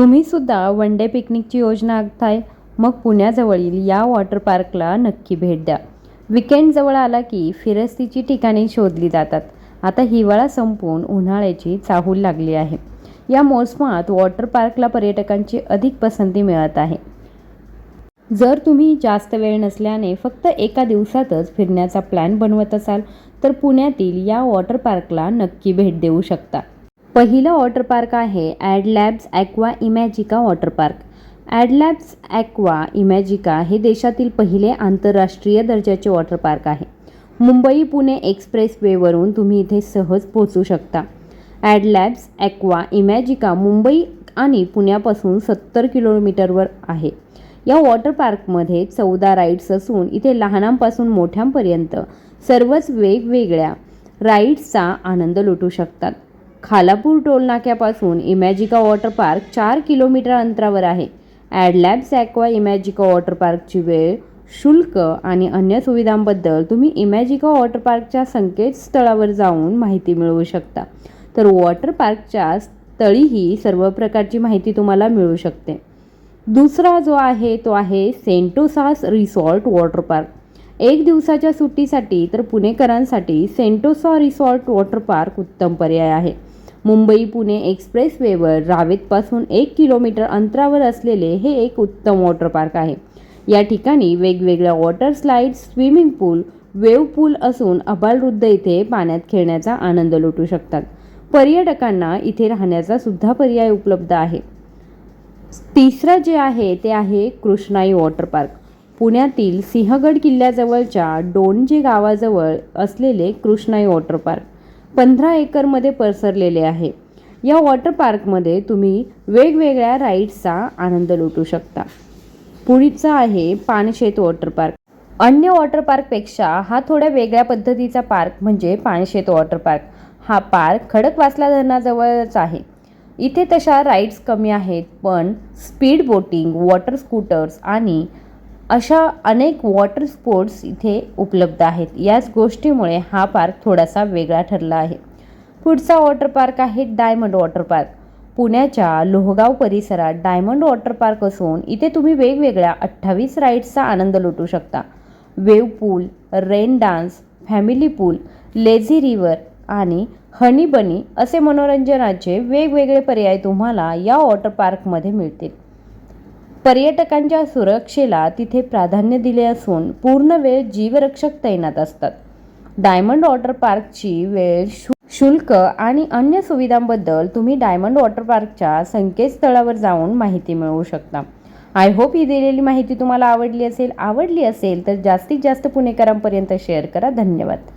तुम्ही सुद्धा one day पिकनिकची योजना आखताय? मग पुण्याजवळील या वॉटर पार्कला नक्की भेट द्या. विकेंड जवळ आला की फिरस्तीची ठिकाणे शोधली जातात. आता हिवाळा संपून उन्हाळ्याची चाहूल लागली आहे. या मोसमात वॉटर पार्कला पर्यटकांची अधिक पसंती मिळत आहे. जर तुम्ही जास्त वेळ नसल्याने फक्त एका दिवसातच फिरण्याचा प्लॅन बनवत असाल तर पुण्यातील या वॉटर पार्कला नक्की भेट देऊ शकता. पहिलं वॉटर पार्क आहे Adlabs Aqua Imagica water park. Adlabs Aqua Imagica हे देशातील पहिले आंतरराष्ट्रीय दर्जाचे वॉटर पार्क आहे. मुंबई पुणे एक्सप्रेस वेवरून तुम्ही इथे सहज पोहोचू शकता. Adlabs Aqua Imagica Mumbai आणि पुण्यापासून सत्तर किलोमीटरवर आहे. या वॉटर पार्कमध्ये चौदा राईड्स असून इथे लहानांपासून मोठ्यांपर्यंत सर्वच वेगवेगळ्या राईड्सचा आनंद लुटू शकतात. खालापूर टोलनाक्यापासून इमॅजिका वॉटर पार्क चार किलोमीटर अंतरावर आहे. ॲडलॅब्स ॲक्वा इमॅजिका वॉटर पार्कची वेळ शुल्क आणि अन्य सुविधांबद्दल तुम्ही इमॅजिका वॉटर पार्कच्या संकेतस्थळावर जाऊन माहिती मिळवू शकता. तर वॉटर पार्कच्या स्थळीही सर्व प्रकारची माहिती तुम्हाला मिळू शकते. दुसरा जो आहे तो आहे सेंटोसास रिसॉर्ट वॉटर पार्क. एक दिवसाच्या सुट्टीसाठी तर पुणेकरांसाठी सेंटोसा रिसॉर्ट वॉटर पार्क उत्तम पर्याय आहे. मुंबई पुणे एक्सप्रेस वेवर रावेतपासून एक किलोमीटर अंतरावर असलेले हे एक उत्तम वॉटर पार्क आहे. या ठिकाणी वेगवेगळ्या water slides swimming pool wave pool असून अबालवृद्ध इथे पाण्यात खेळण्याचा आनंद लुटू शकतात. पर्यटकांना इथे राहण्याचा सुद्धा पर्याय उपलब्ध आहे. तिसरं जे आहे ते आहे कृष्णाई वॉटर पार्क. पुण्यातील सिंहगड किल्ल्याजवळच्या डोणजे गावाजवळ असलेले कृष्णाई वॉटर पार्क. पंधरा एकरमध्ये पसरलेले आहे. या वॉटर पार्कमध्ये तुम्ही वेगवेगळ्या राईड्सचा आनंद लुटू शकता. पुढचा आहे पानशेत वॉटर पार्क. अन्य वॉटर पार्कपेक्षा हा थोड्या वेगळ्या पद्धतीचा पार्क म्हणजे पानशेत वॉटर पार्क. हा पार्क खडकवासला धरणाजवळच आहे. इथे तशा राईड्स कमी आहेत पण स्पीड बोटिंग वॉटर स्कूटर्स आणि अशा अनेक वॉटर स्पोर्ट्स इथे उपलब्ध आहेत. याच गोष्टीमुळे हा पार्क थोडासा वेगळा ठरला आहे. पुढचा वॉटर पार्क आहे डायमंड वॉटर पार्क पुण्याच्या लोहगाव परिसरात डायमंड वॉटर पार्क असून इथे तुम्ही वेगवेगळ्या अठ्ठावीस राईड्सचा आनंद लुटू शकता. Wave pool rain dance family pool lazy river आणि हनी बनी असे मनोरंजनाचे वेगवेगळे पर्याय तुम्हाला या वॉटर पार्कमध्ये मिळतील. पर्यटकांच्या सुरक्षेला तिथे प्राधान्य दिले असून पूर्ण वेळ जीवरक्षक तैनात असतात. डायमंड वॉटर पार्कची वेळ शु शुल्क आणि अन्य सुविधांबद्दल तुम्ही डायमंड वॉटर पार्कच्या संकेतस्थळावर जाऊन माहिती मिळवू शकता. आय होप ही दिलेली माहिती तुम्हाला आवडली असेल. आवडली असेल तर जास्तीत जास्त पुणेकरांपर्यंत शेअर करा. धन्यवाद.